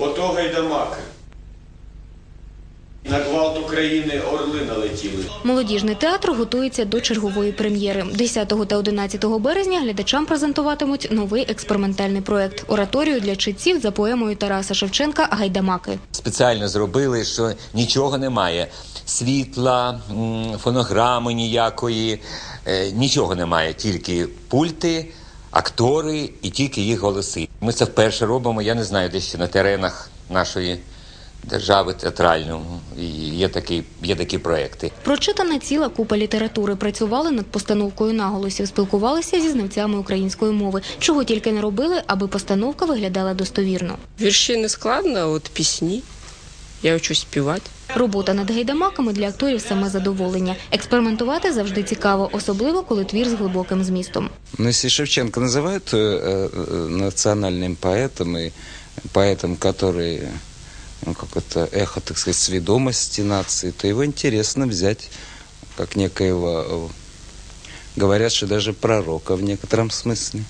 Ото гайдамаки. На гвалт України орли налетіли. Молодіжний театр готується до чергової прем'єри. 10 та 11 березня глядачам презентуватимуть новий експериментальний проект ораторію для читців за поемою Тараса Шевченка Гайдамаки. спеціально зробили, що нічого немає. Світла, фонограми ніякої, е, нічого немає, тільки пульти, актори і тільки їх голоси. Ми це вперше робимо. Я не знаю, де ще на теренах нашої держави театральної І є такі, є такі проекти. Прочитана ціла купа літератури. Працювали над постановкою наголосів, спілкувалися зі знавцями української мови. Чого тільки не робили, аби постановка виглядала достовірно. Вірші не складно, а от пісні Я хочу співати. Робота над гайдамаками для акторів саме задоволення. Експериментувати завжди цікаво, особливо коли твір з глибоким змістом. Но если Шевченко называют э, э, национальным поэтом и поэтом, который ну, как это эхо, так сказать, сведомости нации, то его интересно взять как некоего, э, говорят, что даже пророка в некотором смысле.